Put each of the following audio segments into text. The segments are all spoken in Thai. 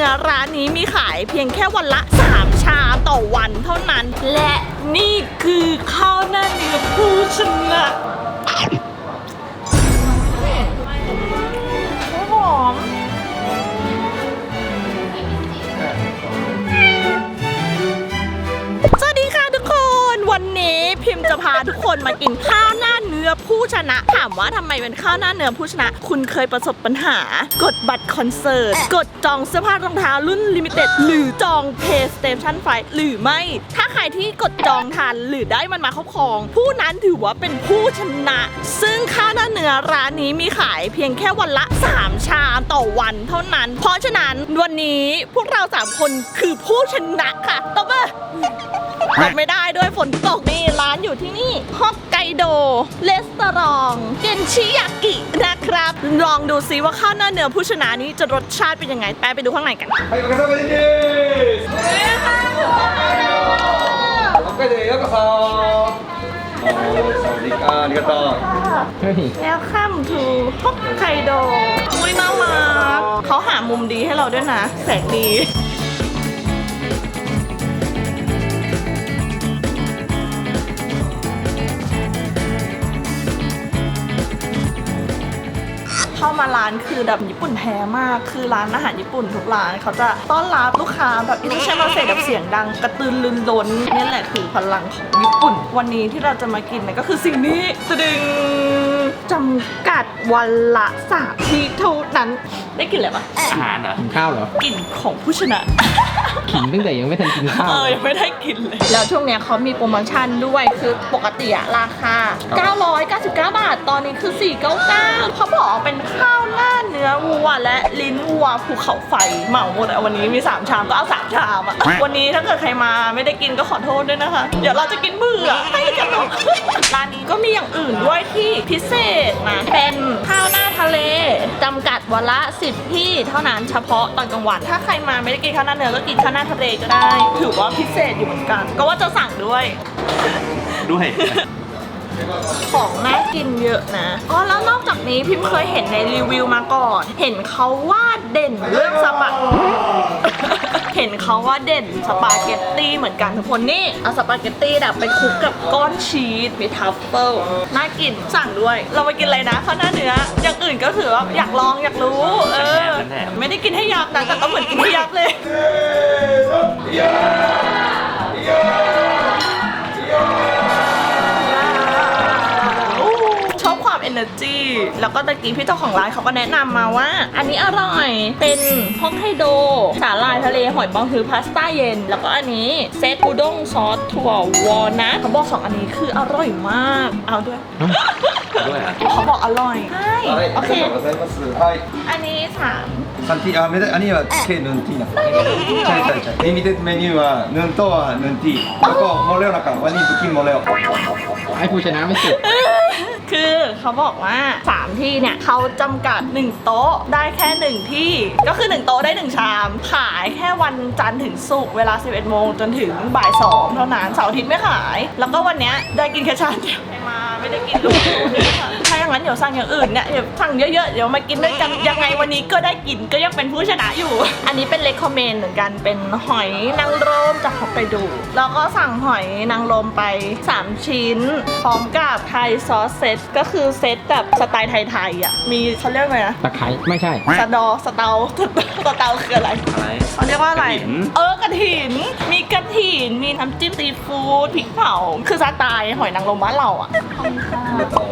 นื้อร้านนี้มีขายเพียงแค่วันละ 3 ชามต่อวันเท่านั้น และนี่คือข้าวหน้าเนื้อผู้ชนะ พิมพ์จะพาทุกคนมากินข้าวหน้าเนื้อผู้ชนะ ถามว่าทำไมเป็นข้าวหน้าเนื้อผู้ชนะ คุณเคยประสบปัญหา กดบัตรคอนเสิร์ต กดจองเสื้อผ้ารองเท้ารุ่นลิมิเต็ดหรือจอง PlayStation 5หรือไม่ ถ้าใครที่กดจองทันหรือได้มันมาครอบครอง ผู้นั้นถือว่าเป็นผู้ชนะ ซึ่งข้าวหน้าเนื้อร้านนี้มีขายเพียงแค่วันละ 3 ชามต่อวันเท่านั้น เพราะฉะนั้นวันนี้พวกเราสามคนคือผู้ชนะค่ะตบมือ หลบไม่ได้ด้วยฝนตกนี่ร้านอยู่ที่นี่ฮอกไกโดเลสตรองเกนชิยากินะครับ ลองดูซิว่าข้าวหน้าเนื้อผู้ชนะนี้จะรสชาติเป็นยังไงไปไปดูข้างในกันไปกันสักนิดฮอกไกโดยกคอสวัสดีค่ะนิกาตแล้วข้ามทูฮอกไกโดอุ้ยน่ารักเขาหามุมดีให้เราด้วยนะ แสงดี เข้ามาร้านคือแบบญี่ปุ่นแท้มาก คือร้านอาหารญี่ปุ่นทุกร้านเขาจะต้อนรับลูกค้าแบบไม่ใช่มาเสร็จแบบเสียงดัง กระตือรือร้นนี่แหละคือพลังของญี่ปุ่น วันนี้ที่เราจะมากินเนี่ยก็คือสิ่งนี้ตะดึง จำกัดวันละสามที่เท่านั้น ได้กลินอะไรปะอาหารเหรอกินข้าวเหรอกลิ่นของผู้ชนะ ขิงตั้งแต่ยังไม่ทันกินข้าวเออยังไม่ได้กินเลย แล้วช่วงเนี้ยเขามีโปรโมชั่นด้วยคือปกติอะราคา 999 บาท ตอนนี้คือ 499เขาบอกว่าเป็นข้าวหน้าเนื้อวัวและลิ้นวัวภูเขาไฟเหมาหมดอะวันนี้มี 3 ชามก็เอา 3 ชามอะวันนี้ถ้าเกิดใครมาไม่ได้กินก็ขอโทษด้วยนะคะ เดี๋ยวเราจะกินเบื่อให้กันเนาะร้านนี้ก็มีอย่างอื่นด้วยที่พิเศษนะเป็นข้าวหน้าทะเลจำกัดวันละ 10 ที่เท่านั้นเฉพาะตอนกลางวัน ถ้าใครมาไม่ได้กินข้าวหน้าเนื้อก็กินข้าวหน้าทะเลก็ได้ ถือว่าพิเศษอยู่เหมือนกัน ก็ว่าจะสั่งด้วย ด้วย ของน่ากินเยอะนะอ๋อแล้วนอกจากนี้พิมเคยเห็นในรีวิวมาก่อน เห็นเขาว่าเด่นเรื่องสปา เห็นเขาว่าเด่นสปาเกตตี้เหมือนกันทุกคนนี่เอาสปาเกตตี้แบบไปคลุกกับก้อนชีสมีทัฟเฟิลน่ากินสั่งด้วย เรามากินอะไรนะข้าวหน้าเนื้ออย่างอื่นก็คือว่าอยากลองอยากรู้ เออ ไม่ได้กินให้ยับนะแต่ก็เหมือนกินให้ยับเลยชอบความ energy แล้วก็ตะกี้พี่เจ้าของร้านเขาก็แนะนำมาว่า อันนี้อร่อยเป็นฮอกไกโดสาลาย ทะเลหอยปองคือพาสต้าเย็น แล้วก็อันนี้เซตอุด้งซอสถั่ววอลนะเขาบอกสองอันนี้คืออร่อยมาก เอาด้วย ด้วยอ่ะ เขาบอกอร่อย ใช่ はい、 โอ あ เค りがとうございます。はい。 อันนี้สาม サンティあ、メダアニは K ヌンティーナ。チャイチャイチャイ。リミテッドメニューはヌンとはヌンティー。แล้วก็โมเลลนะคะวันนี้บุกินโมเลล ไอ้ผู้ชนะไม่สุด คือเขาบอกว่า 3 ที่เนี่ยเขาจำกัด 1 โต๊ะได้แค่ 1 ที่ ก็คือ 1 โต๊ะได้ 1 ชาม ขายแค่วันจันทร์ถึงศุกร์เวลา 11 โมงจนถึงบ่าย 2 เท่านั้นเสาร์อาทิตย์ไม่ขาย แล้วก็วันเนี้ยได้กินแค่ชามเดียวใครมาไม่ได้กินลูกถ้าอย่างนั้นเดี๋ยวสั่งอย่างอื่นเนี่ยเดี๋ยวสั่งเยอะๆเดี๋ยวมากินด้วยกันยังไงวันนี้ก็ได้กินก็ยังเป็นผู้ชนะอยู่ อันนี้เป็นเลคคอมเมนเหมือนกันเป็นหอยนางรมจากฮอกไกโดแล้วก็สั่งหอยนางรมไป 3 ชิ้น พร้อมกับไทยซอสเซตก็คือเซตแบบสไตล์ไทยๆอะ มีเขาเรียกว่าไงนะตะไคร้ไม่ใช่ สะดอสเตาสเตาคืออะไร อะไร เขาเรียกว่าอะไรกฐินเออกระถิน มีกระถิน มีน้ำจิ้มซีฟู้ดพริกเผา คือสไตล์หอยนางรมบ้านเราอะ โอ้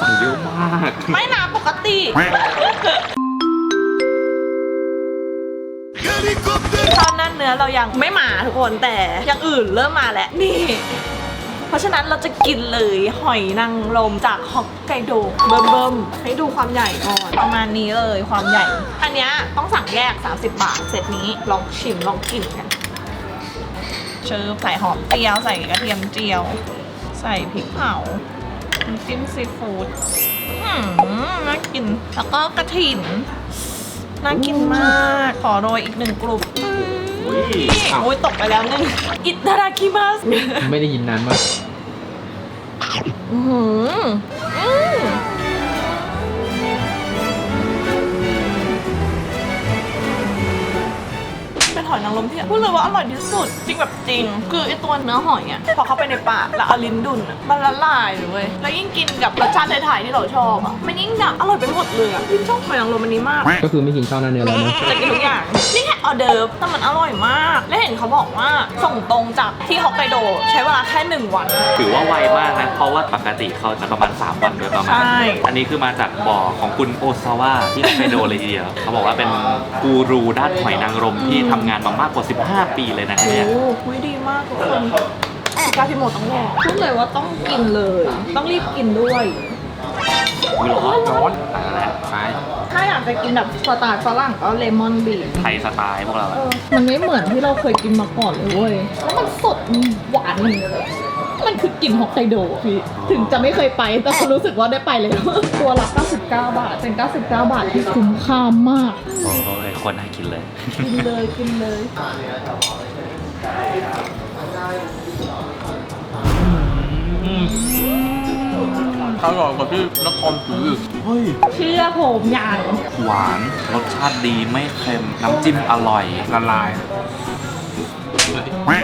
สั่งเยอะมาก ไม่นาปกติข้าวหน้าเนื้อเรายังไม่มาทุกคนแต่อย่างอื่นเริ่มมาแล้วนี่ เพราะฉะนั้นเราจะกินเลยหอยนางรมจากฮอกไกโดเบิ่มเบิ่มๆให้ดูความใหญ่ก่อนประมาณนี้เลยความใหญ่ อันเนี้ยต้องสั่งแยก 30 บาทเซตนี้ลองชิมลองกินกัน เชิญใส่หอมเจียวใส่กระเทียมเจียว ใส่พริกเผาน้ำจิ้มซีฟู้ดอืมน่ากิน แล้วก็กระถิ่น น่ากินมาก ขอโรยอีกหนึ่งกลุ่ม อุ้ยโอ้ยตกไปแล้วหนึ่งอิตาดาคิมัสไม่ได้ยินนานมากอื้อหืออืมอยนางรมที่พูดเลยว่าอร่อยที่สุด จริงแบบจริง คือไอตัวเนื้อหอยอะพอเข้าไปในปากแล้วเอาลิ้นดุนอะมันละลายเลยเว้ยแล้วยิ่งกินกับรสชาติไทยๆที่เราชอบอะมันยิ่งแบบอร่อยไปหมดเลยอะพี่ชอบหอยนางรมอันนี้มาก ก็คือไม่กินข้าวหน้าเนื้อแล้วนะ จะกินทุกอย่างนี่แค่ออเดิร์ฟแต่มันอร่อยมาก และเห็นเขาบอกว่าส่งตรงจากที่ฮอกไกโดใช้เวลาแค่หนึ่งวัน ถือว่าไวมากนะ เพราะว่าปกติเขาจะประมาณ 3 วันโดยประมาณ ใช่ อันนี้คือมาจากบ่อของคุณโอซาวะที่ฮอกไกโดเลยทีเดียว เขาบอกว่าเป็นกูรูด้านหอยนางรมที่ทำงานมามากกว่า 15 ปีเลยนะโอ้เนี่ย โหคุยดีมากทุกคนกาพิโมต้องลองพูดเลยว่าต้องกินเลย ต้องรีบกินด้วยอุ๊ยร้อนร้อนอ่าแล้วไป ถ้าอยากจะกินแบบสไตล์ฝรั่งก็เลมอนบีบไทยสไตล์พวกเราอะมันไม่เหมือนที่เราเคยกินมาก่อนเลยเว้ย แล้วมันสดหวานมันเลยมันคือกลิ่นฮอกไกโดพี่ ถึงจะไม่เคยไปแต่ก็รู้สึกว่าได้ไปเลย ตัวละ99 บาท เป็น 99 บาทที่คุ้มค่ามาก โอ้โหคนน่ากินเลย กินเลยกินเลยอ ร่อยกว่าที่นครศรีอีกเฮ้ย เชื่อผมอย่างหวานรสชาติดีไม่เค็ม น้ำจิ้มอร่อยละลาย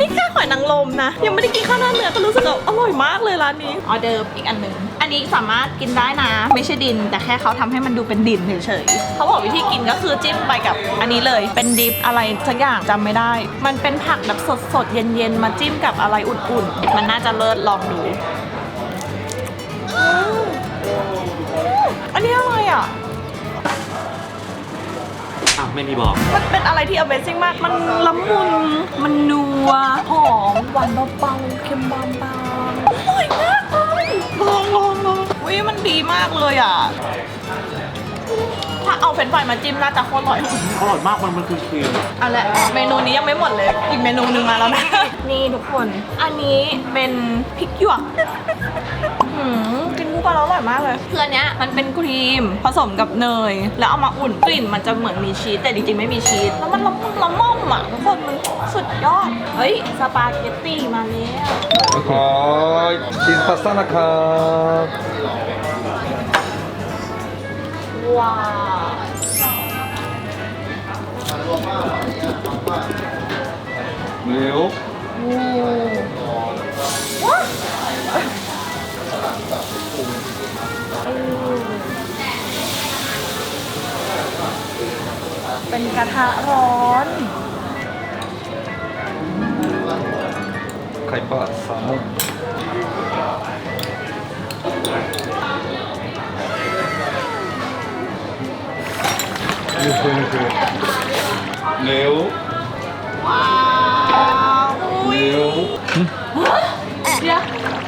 นี่แค่หอยนางรมนะ ยังไม่ได้กินข้าวหน้าเนื้อก็รู้สึกว่าอร่อยมากเลยร้านนี้ออเดิร์ฟอีกอันหนึ่งอันนี้สามารถกินได้นะ ไม่ใช่ดิน แต่แค่เขาทำให้มันดูเป็นดินเฉยๆเขาบอกวิธีกินก็คือจิ้มไปกับอันนี้เลย เป็นดิฟอะไรสักอย่างจำไม่ได้ มันเป็นผักแบบสดๆเย็นๆมาจิ้มกับอะไรอุ่นๆ มันน่าจะเลิศลองดู ไม่มีบอก มันเป็นอะไรที่ Amazing มาก มันละมุน มันนัว หอม หวานเบาๆเค็มบางๆอร่อยมากเลยลองลองลองวิมันดีมากเลยอะ ถ้าเอาเฟรนช์ฟรายมาจิ้มน่าจะโคตรอร่อย อร่อยมากมันมันคือครีมเอาละเมนูนี้ยังไม่หมดเลย อีกเมนูหนึ่งมาแล้วนะ นี่ทุกคน อันนี้เป็นพริกหยวกหืมกิน คู่ก็อร่อยมากเลยเคืออันเนี้ยมันเป็นครีมผสมกับเนย แล้วเอามาอุ่นกลิ่นมันจะเหมือนมีชีสแต่จริงๆไม่มีชีสแล้วมันละมุนละม่อมอะทุกคนมันสุดยอด เฮ้ยสปาเกตตี้มาแล้วขอชีสพาสต้านะครับว้าวเร็วว้าว เป็นกระทะร้อนไข่ปลาซลมอนนี่คืนื้ยวว้าวเลี้ยเดี๋ยว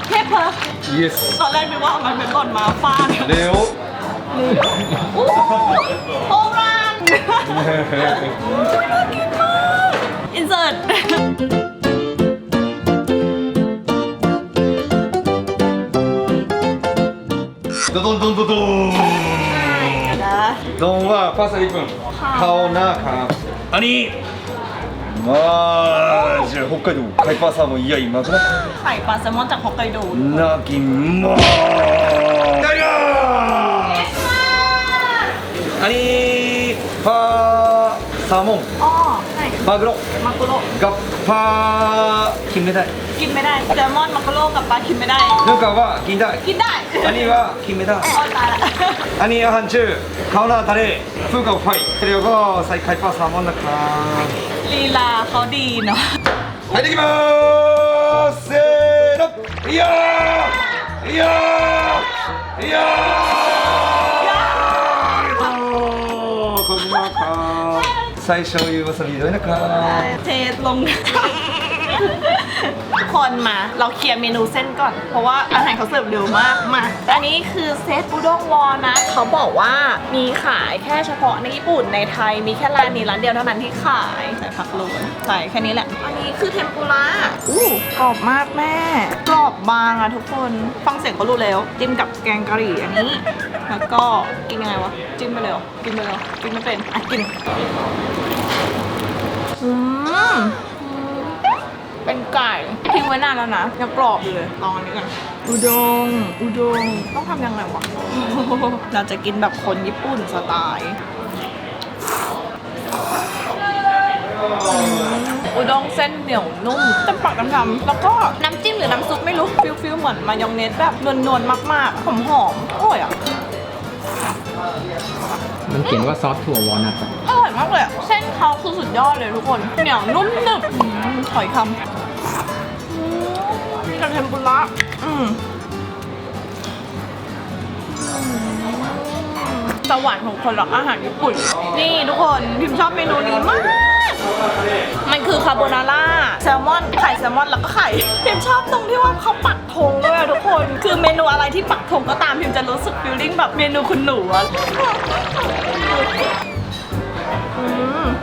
เทปเพอ イエス ตอนแรกนึกว่ามันเป็นหล่นมาฟาด レオ อู้โบราณอินเสิร์ต ドドンドンドドン นะ ドンはパスタ1分顔なかอันนี้ マジで北海道カイパーサーモンいやうまくない ไข่ปลาแซลมอนจากฮอกไกโด なきまーいただきますアニーパーサーモン อ๋อ มากุโรมากุโรกับปลากินไม่ได้กินไม่ได้แซลมอนมากุโรกับปลากินไม่ได้เรื่องกับว่ากินได้ กินได้ อันนี้ว่ากินไม่ได้อ๋อตายละอันนี้อาหารชื่อข้าวหน้าทะเลฟูกับไฟแล้วก็ใส่ไข่ปลาแซลมอนนะครับลีลาเขาดีเนาะไปดีมาเซรับยายายายา 菜醤油わさびどれだかな。せ คนมา เราเคลียร์เมนูเส้นก่อน เพราะว่าอาหารเขาเสิร์ฟเร็วมากมา อันนี้คือเซตอุด้งวอลนะเขาบอกว่ามีขายแค่เฉพาะในญี่ปุ่นในไทยมีแค่ร้านนี้ร้านเดียวเท่านั้นที่ขายใส่ผักโรยใส่แค่นี้แหละ อันนี้คือเทมปุระอู้กรอบมากแม่กรอบบางอะทุกคนฟังเสียงก็รู้แล้วจิ้มกับแกงกะหรี่อันนี้แล้วก็กินยังไงวะจิ้มไปเลยเหรอกินไปเลยเหรอกินไม่เป็นอะกินอืม เป็นไก่ทิ้งไว้นานแล้วนะยังกรอบอยู่เลยลองอันนี้กันอุดงอุดงต้องทำยังไงวะ เราจะกินแบบคนญี่ปุ่นสไตล์อืด้งเส้นเหนียวนุ่มเต็มปากน้ำทำแล้วก็น้ำจิ้มหรือน้ำซุปไม่รู้ฟิลฟิลเหมือนมายองเนสแบบนวลๆมากๆหอมหอมๆอร่อยอะมันเขียนว่าซอสถั่ววอลนัทอะอร่อยมากเลยอะเส้นเขาคือสุดยอดเลยทุกคนเหนียวนุ่มหนึบอืมถอยคำอืมมี กระเทมปุระอืมสวรรค์ของคนรักอาหารญี่ปุ่น นี่ทุกคนพิมชอบเมนูนี้มาก มันคือคาโบนาร่าแซลมอนไข่แซลมอนแล้วก็ไข่พิมชอบตรงที่ว่าเขาปักธงด้วยอะทุกคน คือเมนูอะไรที่ปักธงก็ตามพิมจะรู้สึกฟีลลิ่งแบบเมนูคุณหนูอะ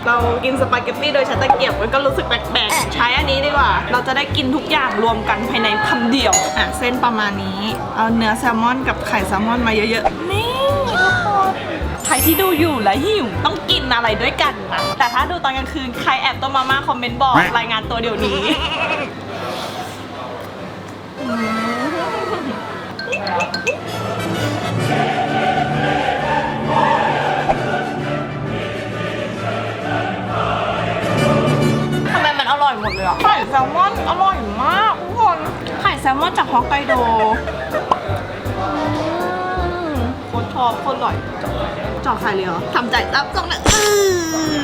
เรากินสปาเกตตี้โดยใช้ตะเกียบมันก็รู้สึกแปลกๆ ใช้อันนี้ดีกว่า เราจะได้กินทุกอย่างรวมกันภายในคำเดียว อะ เส้นประมาณนี้ เอาเนื้อแซลมอนกับไข่แซลมอนมาเยอะๆ นี่ทุกคนใครที่ดูอยู่และหิวต้องกินอะไรด้วยกันนะแต่ถ้าดูตอนกลางคืนใครแอบต้มมาม่าคอมเมนต์บอกรายงานตัวเดี๋ยวนี้ มันอร่อยหมดเลยอะไข่แซลมอนอร่อยมากทุกคนไข่แซลมอนจากฮอกไกโดอืมโคตรชอบโคตรอร่อยเจาะไข่เลยเหรอทำใจรับตรงนั้นอื้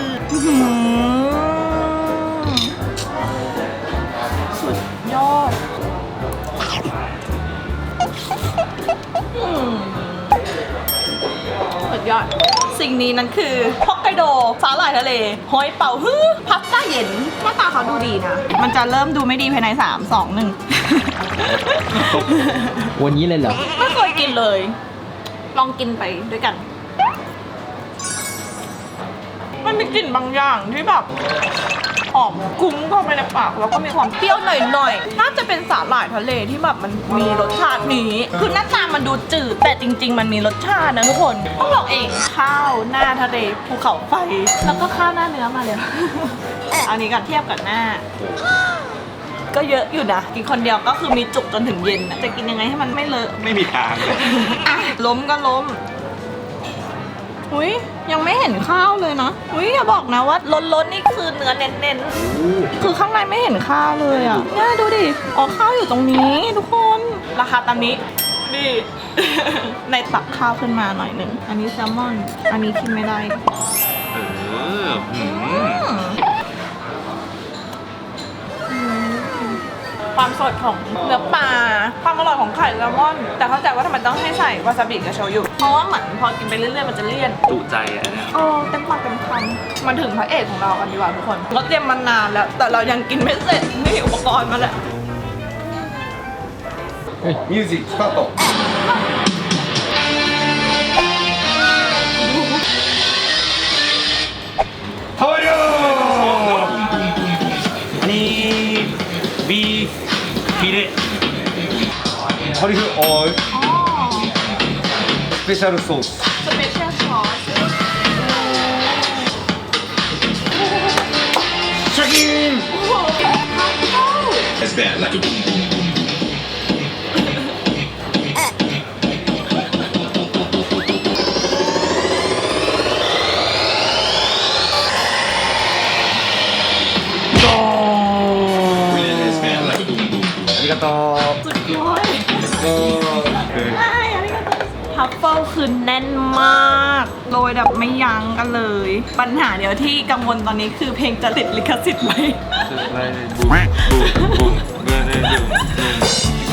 ออื้อหือสุดยอดอืม สุดยอด สิ่งนี้นั้นคือฮอกไกโดสาหร่ายทะเลหอยเป่าฮื้อพาสต้าเย็นหน้าตาเขาดูดีนะ มันจะเริ่มดูไม่ดีภายใน 3 2 1 วันนี้เลยเหรอ ไม่เคยกินเลย ลองกินไปด้วยกัน มันมีกลิ่นบางอย่างที่แบบ หอมคุ้มเข้าไปในปากแล้วก็มีความเปรี้ยวหน่อยๆ น่าจะเป็นสาหร่ายทะเลที่แบบมันมีรสชาตินี้ คือหน้าตามันดูจืด แต่จริง ๆ มันมีรสชาตินะทุกคนต้องบอกเองข้าวหน้าทะเลภูเขาไฟ แล้วก็ข้าวหน้าเนื้อมาเลยอันนี้กันเทียบกับหน้า ก็เยอะอยู่นะ กินคนเดียวก็คือมีจุกจนถึงเย็นนะจะกินยังไงให้มันไม่เลอะ ไม่มีทางเลย อะล้มก็ล้ม อุ้ยยังไม่เห็นข้าวเลยนะอุ้ยอย่าบอกนะว่าล้นๆนี่คือเนื้อเน้นๆคือข้างในไม่เห็นข้าวเลยอะเนี่ยดูดิอ๋อข้าวอยู่ตรงนี้ทุกคนราคาตามนี้ดิในตักข้าวขึ้นมาหน่อยหนึ่งอันนี้แซลมอน อันนี้กินไม่ได้เออ ความสดของเนื้อปลา ความอร่อยของไข่แซลมอน แต่เข้าใจว่าทำไมต้องให้ใส่วาซาบิกับโชยุ เพราะว่าเหมือนพอกินไปเรื่อยๆมันจะเลี่ยน จุใจอันเนี้ย โอ้เต็มปากเต็มคำมาถึงพระเอกของเรากันดีกว่าทุกคนเราเตรียมมานานแล้ว แต่เรายังกินไม่เสร็จนี่อุปกรณ์มาแล้ว ミュージックスタート 허리를 어 스페셜 소스 สเปเชียลซอส 튀김 โอ้โหข้าวต้ That's bad. Like a boom, boom, boom. 아리가또 สุดยอด うใช่อันนี้พัฟเฟิลคือแน่นมากโรยแบบไม่ยั้งกันเลย ปัญหาเดียวที่กังวลตอนนี้คือเพลงจะติดลิขสิทธิ์ไหมบูมบูมบูมเนื้อเนื้อบูม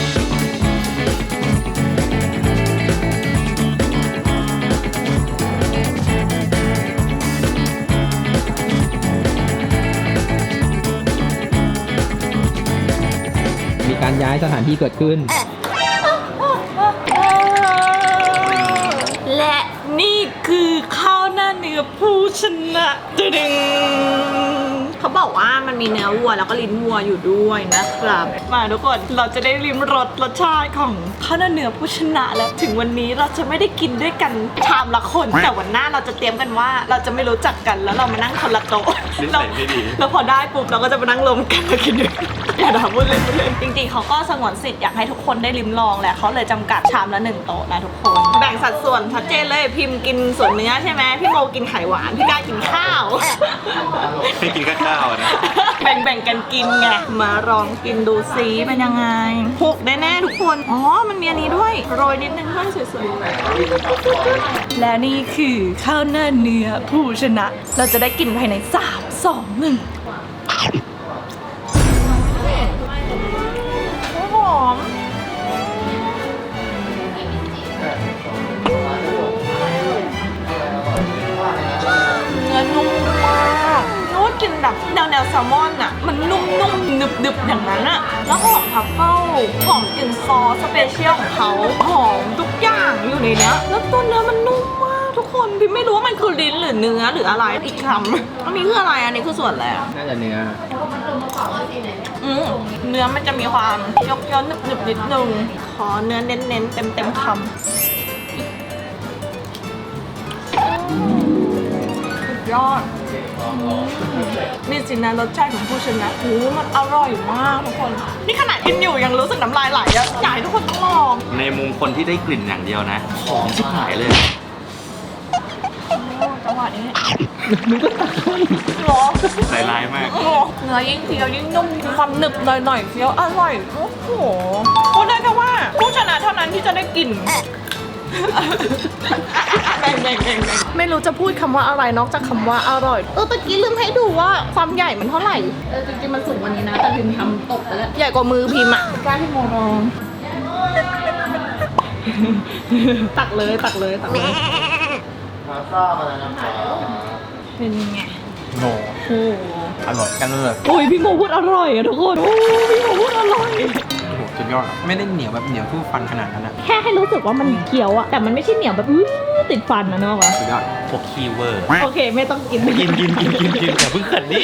มีการย้ายสถานที่เกิดขึ้น เนื้อผู้ชนะดึงเขาบอกว่ามันมีเนื้อวัวแล้วก็ลิ้นวัวอยู่ด้วยนะครับ มาทุกคนเราจะได้ริมรสรสชาติของข้าวหน้าเนื้อผู้ชนะแล้วถึงวันนี้เราจะไม่ได้กินด้วยกันชามละคน แต่วันหน้าเราจะเตรียมกันว่า เราจะไม่รู้จักกันแล้วเรามานั่งคนละโต๊ะนิสัยไม่ดี แล้วพอได้ปุ๊บเราก็จะมานั่งรวมกันมากินด้วยกั นอย่าด่าพูดเล่นพูดเล่นจริงๆ เขาก็สงวนสิทธิ์อยากให้ทุกคนได้ลิ้มลองแหละเขาเลยจำกัดชามละหนึ่งโต๊ะนะทุกคน แบ่งสัดส่วนชัดเจนเลยพิมพ์กินส่วนเนื้อใช่ไหมพี่โมกินไข่หวานพี่ก้ากินข้าวให้กินข้าวๆนะ แบ่งแบ่งๆกันกินไง มาลองกินดูซิเป็นยังไงหกแน่ๆทุกคน อ๋อ มันมีอันนี้ด้วย โรยนิดนึงเพื่อให้สวยๆ และนี่คือข้าวหน้าเนื้อผู้ชนะ เราจะได้กินภายใน 3 2 1 อม เนื้อนุ่มมากนึกว่ากินแบบแนวแนวแซลมอนอะมันนุ่มนุ่มหนึบหนึบอย่างนั้นอะแล้วหอมทัฟเฟิลหอมกลิ่นซอสสเปเชียลของเขาหอมทุกอย่างอยู่ในเนี้ยแล้วตัวเนื้อมัน คือลิ้นหรือเนื้อหรืออะไรอีกคำอันนี้คืออะไรอันนี้คือส่วนอะไรอะน่าจะเนื้ออืมเนื้อมันจะมีความยกย้อนหนึบหนึบๆนิดนึงขอเนื้อเน้นๆเต็มเต็มๆคำสุดยอดนี่สินะรสชาติของผู้ชนะโอ้มันอร่อยมากทุกคน นี่ขนาดกินอยู่ยังรู้สึกน้ำลายไหลอะอยากให้ทุกคนต้องลอง ในมุมคนที่ได้กลิ่นอย่างเดียวนะหอมชิบหายเลย จังหวะนี้หรอใจร้ายมากโอ้เนื้อยิ่งเคี้ยวยิ่งนุ่มมีความหนึบหน่อยๆเคี้ยวอร่อยโอ้โหพูดได้แค่ว่าผู้ชนะเท่านั้นที่จะได้กินแบ่งแบ่งแบ่งแบ่งไม่รู้จะพูดคำว่าอะไรนอกจากคำว่าอร่อย เออตะกี้ลืมให้ดูว่าความใหญ่มันเท่าไหร่ เออจริงๆมันสูงกว่านี้นะ แต่พิมพ์ทำตกไปแล้วใหญ่กว่ามือพิมพ์อะกล้าที่โมลอง ตักเลยตักเลยตักเลย เป็นไงโนโอ้อร่อยกันเลยโอ้ยพี่โมพูดอร่อยอะทุกคนโอ้ยพี่โมพูดอร่อยโอ้โหสุดยอดอะไม่ได้เหนียวแบบเหนียวผู้ฟันขนาดนั้นอะแค่ให้รู้สึกว่ามันเคี้ยวอะแต่มันไม่ใช่เหนียวแบบอื้อติดฟันนะเนอะวะสุดยอดพวกคีย์เวิร์ดโอเค ไม่ต้องกินกินกินกินกินกินอย่าเพิ่งเขินดิ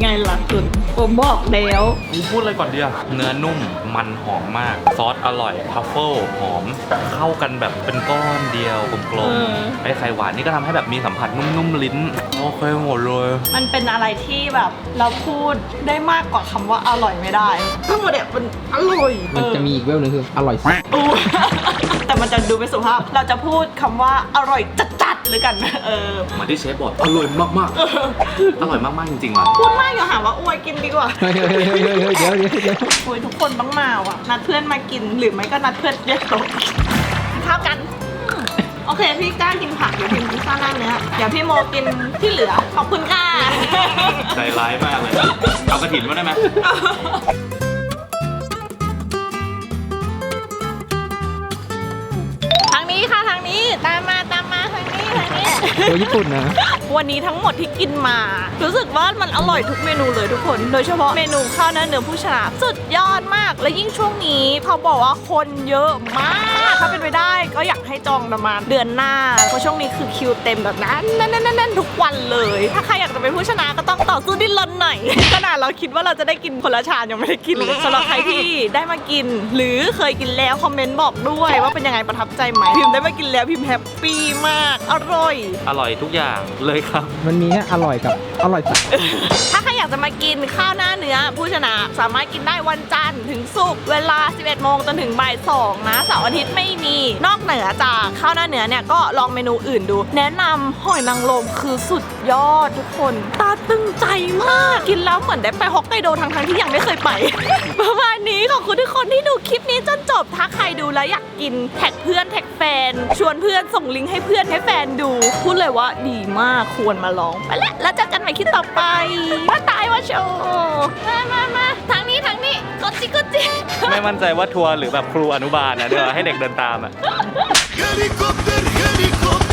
ไงล่ะคุณ ผมบอกแล้ว กูพูดอะไรก่อนดีอะเนื้อนุ่มมันหอมมาก ซอสอร่อยทัฟเฟิลหอม เข้ากันแบบเป็นก้อนเดียวกลมเออๆไอ้ไข่หวานนี่ก็ทำให้แบบมีสัมผัสนุ่มๆลิ้น โอเคหมดเลย มันเป็นอะไรที่แบบเราพูดได้มากกว่าคำว่าอร่อยไม่ได้ทั้งหมดเนี่ยมันอร่อยมันจะมีอีกเวลหนึงคืออร่อยเออ แต่มันจะดูไม่สุภาพ เราจะพูดคำว่าอร่อยจัดๆหรือกันเออ เหมือนที่เชฟบอกอร่อยมากๆ อร่อยมากๆจริงๆว่ะพูดมากอย่าหาว่าอวยกินดีกว่าเฮ้ยเฮ้ยเฮ้ยเฮ้ยเฮ้ยเดี๋ยวเดี๋ยวเดี๋ยวโอ้ยทุกคนต้องมาว่ะ นัดเพื่อนมากินหรือไม่ก็นัดเพื่อนแยกโต๊ะกินข้าวกันอืมโอเค พี่กล้ากินผักเดี๋ยวพิมกินข้าวหน้าเนื้อเดี๋ยวพี่โมกินที่เหลือ ขอบคุณค่ะ ใจร้ายมากเลย เอากระถิ่นมาได้ไหม ตามมาตามมาทางนี้ทางนี้ ตัวญี่ปุ่นนะ วันนี้ทั้งหมดที่กินมา รู้สึกว่ามันอร่อยทุกเมนูเลยทุกคน โดยเฉพาะเมนูข้าวหน้าเนื้อผู้ชนะสุดยอดมาก และยิ่งช่วงนี้เขาบอกว่าคนเยอะมากถ้าเป็นไปได้ก็อยากให้จองประมาณเดือนหน้าเพราะช่วงนี้คือคิวเต็มแบบนั้นนั่นนั่นนั่นทุกวันเลย ถ้าใครอยากจะเป็นผู้ชนะก็ต้องต่อสู้ดิ้นรนหน่อยขนาดเราคิดว่าเราจะได้กินคนละชามยังไม่ได้กินเลยสำหรับใครที่ได้มากิน หรือเคยกินแล้วคอมเมนต์บอกด้วยว่าเป็นยังไงประทับใจไหมพิมได้มากินแล้วพิมแฮปปี้มาก อร่อย อร่อยทุกอย่างเลยครับ มันมีแค่อร่อยกับอร่อยสักถ้าใครอยากจะมากินข้าวหน้าเนื้อ ผู้ชนะสามารถกินได้วันจันทร์ถึงศุกร์เวลา 11 โมงจนถึงบ่าย2นะเสาร์อาทิตย์ไม่มีนอกเหนือจากข้าวหน้าเนื้อเนี่ยก็ลองเมนูอื่นดู แนะนำหอยนางรมคือสุดยอดทุกคน ตาตึงใจมาก กินแล้วเหมือนได้ไปฮอกไกโดทั้งทั้งๆที่ยังไม่เคยไป ประมาณนี้ขอบคุณทุกคนที่ดูคลิปนี้จนจบถ้าใครดูแล้วอยากกินแท็กเพื่อนแท็กแฟน ชวนเพื่อนส่งลิงก์ให้เพื่อนให้แฟนดู พูดเลยว่าดีมากควรมาลอง ไปแล้ว แล้วเจอกันใหม่คลิปต่อไปว่าตายว่าโชว์มามามาทางนี้ทางนี้กดจิกดจิไม่มั่นใจว่าทัวร์หรือแบบครูอนุบาลนะเดี๋ยวให้เด็กเดินตามอะ Helicopter, helicopter.